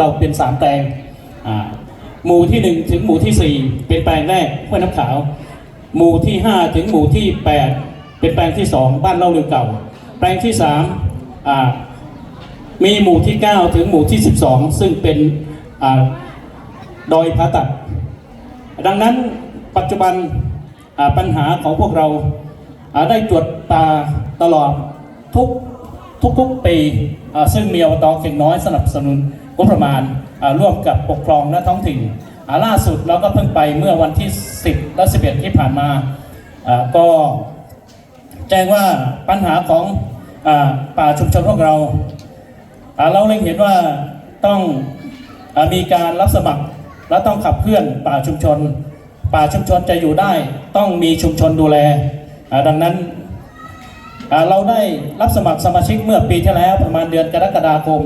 เราเป็นสามแปลงหมู่ที่หนึ่งถึงหมู่ที่สี่เป็นแปลงแรกห้วยน้ำขาว หมู่ที่ห้าถึงหมู่ที่แปดเป็นแปลงที่สองบ้านเล่าเรือเก่า แปลงที่สามมีหมู่ที่เก้าถึงหมู่ที่สิบสองซึ่งเป็นอดอยผาตัด ดังนั้นปัจจุบันปัญหาของพวกเราได้ตรวจตาตลอดทุกทุกๆปีซึ่งมีอบตเก่งน้อยสนับสนุน งบประมาณร่วมกับปกครองและท้องถิ่นล่าสุดเราก็เพิ่งไปเมื่อวันที่ 10 และ 11 ที่ผ่านมาก็แจ้งว่าปัญหาของอป่าชุมชนพวกเรา เราเล็งเห็นว่าต้องอมีการรับสมัครและต้องขับเคลื่อนป่าชุมชน ป่าชุมชนจะอยู่ได้ ต้องมีชุมชนดูแล ดังนั้นเราได้รับสมัครสมาชิกเมื่อปีที่แล้วประมาณเดือนกรกฎาคม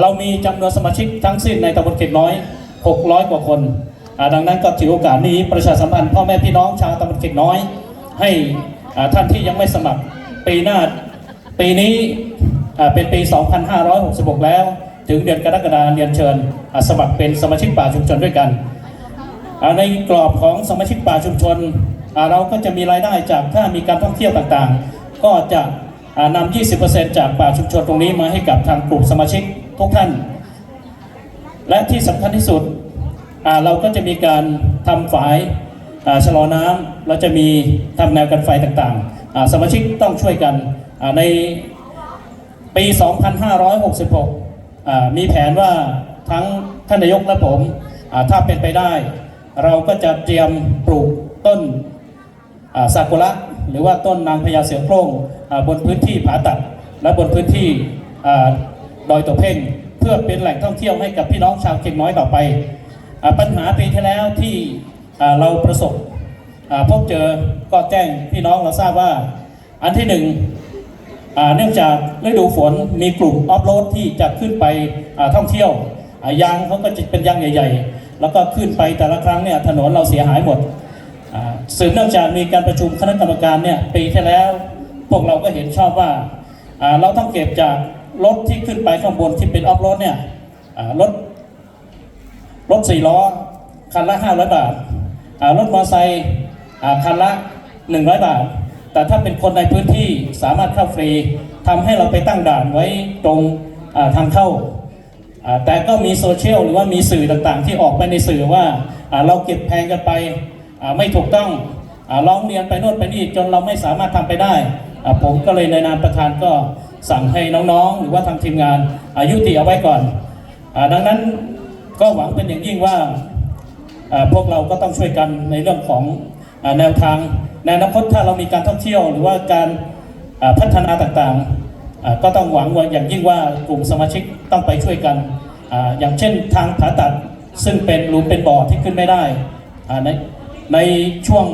เรามีจำนวนสมาชิกทั้งสิ้นในตำบลเก็ดน้อย 600 กว่าคนาดังนั้นก็ถือโอกาสนี้ประชาสัมพันธ์พ่อแม่พี่น้องชาวตำบลเก็ดน้อย ให้ท่านที่ยังไม่สมัครปีหน้าปีนี้เป็นปี 2566 แล้ว ถึงเดือนกรกฎาคมเรียนเชิญ สมัครเป็นสมาชิกป่าชุมชนด้วยกัน ในกรอบของสมาชิกป่าชุมชน เราก็จะมีรายได้จากถ้ามีการท่องเที่ยวต่างๆ ก็จะนำ 20%จากป่าชุมชนตรงนี้มาให้กับทางกลุ่มสมาชิก ทุกท่าน และที่สำคัญที่สุดเราก็จะมีการทำฝายชะลอน้ำเราจะมีทำแนวกันไฟต่างๆ สมาชิกต้องช่วยกันในปี 2566 มีแผนว่าทั้งท่านนายกและผมถ้าเป็นไปได้ เราก็จะเตรียมปลูกต้นซากุระหรือว่าต้นนางพญาเสือโคร่งบนพื้นที่ผาตัดและบนพื้นที่ ดอยตัวเพ่ง เพื่อเป็นแหล่งท่องเที่ยวให้กับพี่น้องชาวเก่งน้อยต่อไปอปัญหาปีที่แล้วที่เราประสบพบเจอก็แจ้งพี่น้องเราทราบว่า อันที่หนึ่งเนื่องจากฤดูฝนมีกลุ่มออฟโรดที่จะขึ้นไปท่องเที่ยวยางเขาก็จะเป็นยางใหญ่ ๆ แล้วก็ขึ้นไปแต่ละครั้งเนี่ยถนนเราเสียหายหมดสืบเนื่องจากมีการประชุมคณะกรรมการเนี่ยปีที่แล้ว พวกเราก็เห็นชอบว่าเราต้องเก็บจาก รถที่ขึ้นไปข้างบนที่เป็นออฟโรดเนี่ยรถรถสี่ล้อ คันละ500บาทอ่าทรถมอเตอร์ไซค์คันละ100บาท แต่ถ้าเป็นคนในพื้นที่สามารถเข้าฟรีทำให้เราไปตั้งด่านไว้ตรงทางเข้า แต่ก็มีโซเชียลหรือว่ามีสื่อต่างๆ ที่ออกไปในสื่อว่าเราเก็บแพงกันไปไม่ถูกต้องร้องเรียนไปโน่นไปนี่จนเราไม่สามารถทำไปได้ ผมก็เลยในนามประธานก็ สั่งให้น้องๆ หรือว่าทางทีมงานอายุติเอาไว้ก่อนอดังนั้นก็หวังเป็นอย่างยิ่งว่าพวกเราก็ต้องช่วยกันในเรื่องของอแนวทางในอนาคตถ้าเรามีการท่องเที่ยว หรือว่าการพัฒนาต่างๆ ก็ต้องหวังว่าอย่างยิ่งว่ากลุ่มสมาชิกต้องไปช่วยกันออย่างเช่นทางผ่าตัดซึ่งเป็นหลุมเป็นบ่อที่ขึ้นไม่ได้ในในช่วง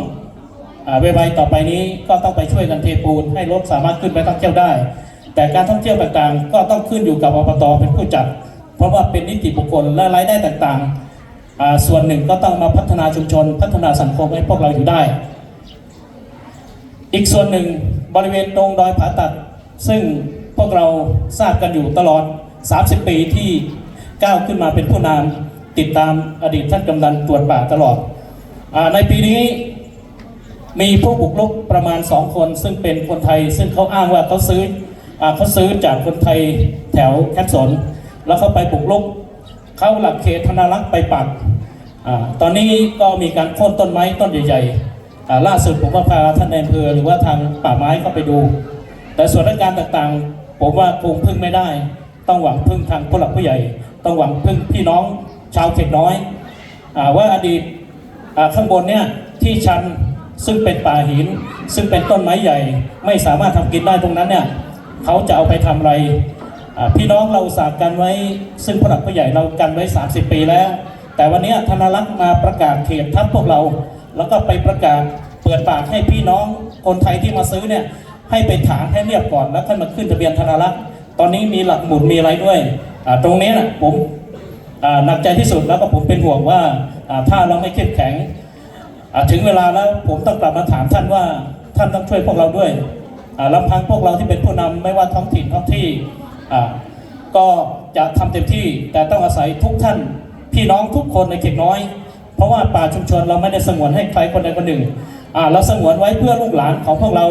เวลาต่อไปนี้ก็ต้องไปช่วยกันเทปูนให้รถสามารถขึ้นไปท่องเที่ยวได้ แต่การท่องเที่ยวต่างๆ ก็ต้องขึ้นอยู่กับอบตเป็นผู้จัด เพราะว่าเป็นนิติบุคคลและรายได้ต่างๆ ส่วนหนึ่งก็ต้องมาพัฒนาชุมชน พัฒนาสังคมให้พวกเราอยู่ได้ อีกส่วนหนึ่งบริเวณตรงดอยผาตัด ซึ่งพวกเราทราบกันอยู่ตลอด 30 ปีที่ก้าวขึ้นมาเป็นผู้นำติดตามอดีตท่านกำนันตรวจป่าตลอดอในปีนี้มีผู้บุกรุกประมาณ 2 คน ซึ่งเป็นคนไทย ซึ่งเขาอ้างว่าเขาซื้อ เขาซื้อจากคนไทยแถวแคทสนแล้วเขาไปบุกรุกเข้าหลักเขตธนารักษ์ไปปักอตอนนี้ก็มีการโค่นต้นไม้ต้นใหญ่ๆล่าสุดผมก็พาท่านในอำเภอหรือว่าทางป่าไม้เข้าไปดู แต่ส่วนราชการต่างๆ ผมว่าคงพึ่งไม่ได้ ต้องหวังพึ่งทางผู้หลักผู้ใหญ่ ต้องหวังพึ่งพี่น้องชาวเขตน้อยอว่าอดีตข้างบนเนี่ยที่ชันซึ่งเป็นป่าหิน ซึ่งเป็นต้นไม้ใหญ่ ไม่สามารถทำกินได้ตรงนั้นเนี่ย เขาจะเอาไปทำอะไร พี่น้องเราสาห์กันไว้ ซึ่งผู้หลักผู้ใหญ่เรากันไว้ 30 ปีแล้ว แต่วันนี้ธนารักษ์มาประกาศเขตทับพวกเรา แล้วก็ไปประกาศเปิดปากให้พี่น้องคนไทยที่มาซื้อเนี่ยให้ไปถางให้เรียบก่อนแล้วค่อยมาขึ้นทะเบียนธนารักษ์ตอนนี้มีหลักหมุดมีอะไรด้วย ตรงนี้นะผมหนักใจที่สุดแล้วก็ผมเป็นห่วงว่าถ้าเราไม่เข้มแข็งถึงเวลาแล้วผมต้องกลับมาถามท่านว่าท่านต้องช่วยพวกเราด้วย ลำพังพวกเราที่เป็นผู้นำไม่ว่าท้องถิ่นท้องที่ก็จะทำเต็มที่ แต่ต้องอาศัยทุกท่านพี่น้องทุกคนในเขตน้อย เพราะว่าป่าชุมชนเราไม่ได้สงวนให้ใครคนใดคนหนึ่งเราสงวนไว้เพื่อลูกหลานของพวกเรา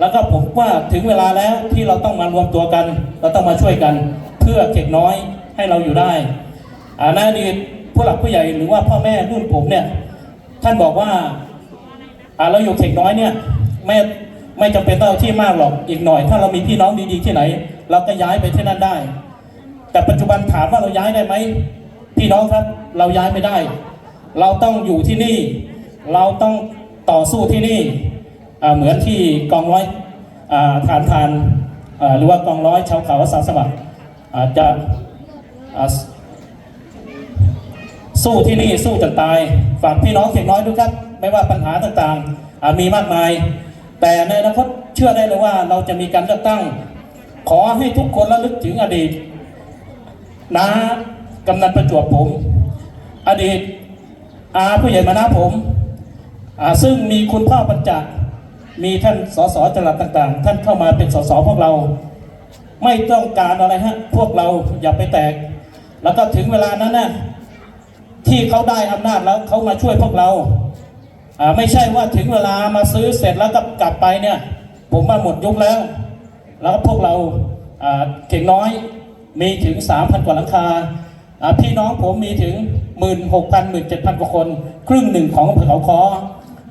แล้วก็ผมว่าถึงเวลาแล้วที่เราต้องมารวมตัวกัน เราต้องมาช่วยกัน เพื่อเขตน้อยให้เราอยู่ได้อ่าในอดีตผู้หลักผู้ใหญ่หรือว่าพ่อแม่รุ่นผมเนี่ยท่านบอกว่าเราอยู่เขตน้อยเนี่ยไม่ ไม่จำเป็นต้องเอาที่มากหรอกอีกหน่อย ถ้าเรามีพี่น้องดีๆที่ไหน เราก็ย้ายไปที่นั่นได้ แต่ปัจจุบันถามว่าเราย้ายได้ไหมพี่น้องครับเราย้ายไม่ได้ เราต้องอยู่ที่นี่ เราต้องต่อสู้ที่นี่เหมือนที่กองร้อยฐานทานหรือว่ากองร้อยชาวเขาสาสมัครจะสู้ที่นี่สู้จนตายฝากพี่น้องเสียงน้อยด้วยครับ ไม่ว่าปัญหาต่างๆมีมากมาย แต่ในอนาคตเชื่อได้เลยว่าเราจะมีการเลือกตั้ง ขอให้ทุกคนระลึกถึงอดีตนะกำนันประจวบผม อดีตอาผู้ใหญ่มานะผมอาซึ่งมีคุณพ่อปัญจมีท่านสสจังหวัดต่างๆ ท่านเข้ามาเป็นสสพวกเรา ไม่ต้องการอะไรฮะ พวกเราอย่าไปแตก แล้วก็ถึงเวลานั้นนะที่เขาได้อำนาจแล้วเขามาช่วยพวกเรา ไม่ใช่ว่าถึงเวลามาซื้อเสร็จแล้วก็กลับไปเนี่ย ผมว่าหมดยุคแล้ว แล้วก็พวกเราเก่งน้อยมีถึง 3,000 กว่าหลังคา พี่น้องผมมีถึง 16,000 17,000 กว่าคน ครึ่งหนึ่งของอำเภอเขาคอ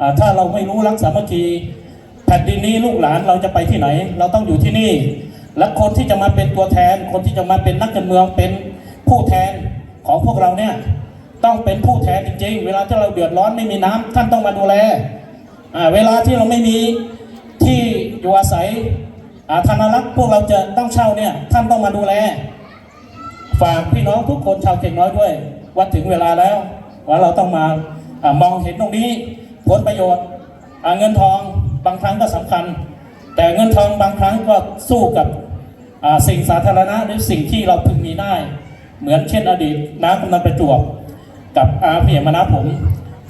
อถ้าเราไม่รู้รักสามัคคีแผ่นดินนี้ลูกหลานเราจะไปที่ไหน เราต้องอยู่ที่นี่ และคนที่จะมาเป็นตัวแทน คนที่จะมาเป็นนักการเมืองเป็นผู้แทนของพวกเราเนี่ย ต้องเป็นผู้แทนจริงๆ เวลาที่เราเดือดร้อนไม่มีน้ำท่านต้องมาดูแลเวลาที่เราไม่มีที่อยู่อาศัยธนรักษ์พวกเราจะต้องเช่าเนี่ยท่านต้องมาดูแล ฝากพี่น้องทุกคนชาวเก่งน้อยด้วย ว่าถึงเวลาแล้วว่าเราต้องมาอมองเห็นตรงนี้ผลประโยชน์เงินทองบางครั้งก็สำคัญ แต่เงินทองบางครั้งก็สู้กับสิ่งสาธารณะหรือสิ่งที่เราพึงมีได้ เหมือนเช่นอดีตน้ำกำนันประจวบ กับอาเพียมานะผม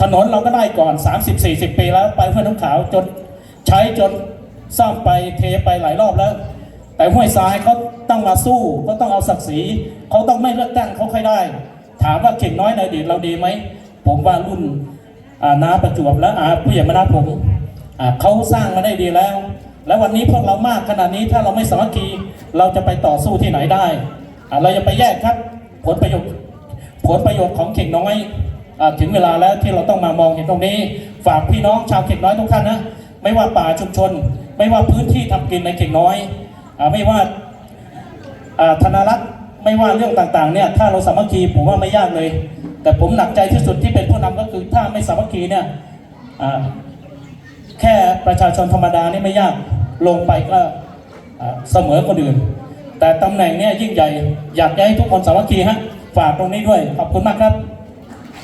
ถนนเราก็ได้ก่อน 30-40 ปีแล้วไปห้วยน้ำขาวจนใช้จนซ่อมไปเทไปหลายรอบแล้ว แต่ห้วยทรายเขาต้องมาสู้เขาต้องเอาศักดิ์ศรีเขาต้องไม่เลือกตั้งเขาค่อยได้ ถามว่าเก่งน้อยในอดีตเราดีไหมผมว่ารุ่นน้าประจวบและอาผู้ใหญ่มานะผมเขาสร้างมาได้ดีแล้ว และวันนี้พวกเรามากขนาดนี้ถ้าเราไม่สามัคคีเราจะไปต่อสู้ที่ไหนได้ เราจะไปแยกครับผลประโยชน์ ผลประโยชน์ของเข่งน้อยอถึงเวลาแล้วที่เราต้องมามองเห็นตรงนี้ ฝากพี่น้องชาวเข่งน้อยทุกท่านนะไม่ว่าป่าชุมชน ไม่ว่าพื้นที่ทำกินในเข่งน้อยอไม่ว่าธนารักษ์ไม่ว่าเรื่องต่างๆเนี่ยถ้าเราสามัคคีผมว่าไม่ยากเลย แต่ผมหนักใจที่สุดที่เป็นผู้นำก็คือถ้าไม่สามัคคีเนี่ยแค่ประชาชนธรรมดานี่ไม่ยากลงไปก็เสมอคนอื่นแต่ตำแหน่งเนี่ยยิ่งใหญ่อยากให้ทุกคนสามัคคีฮะ ฝากตรงนี้ด้วย ขอบคุณมากครับ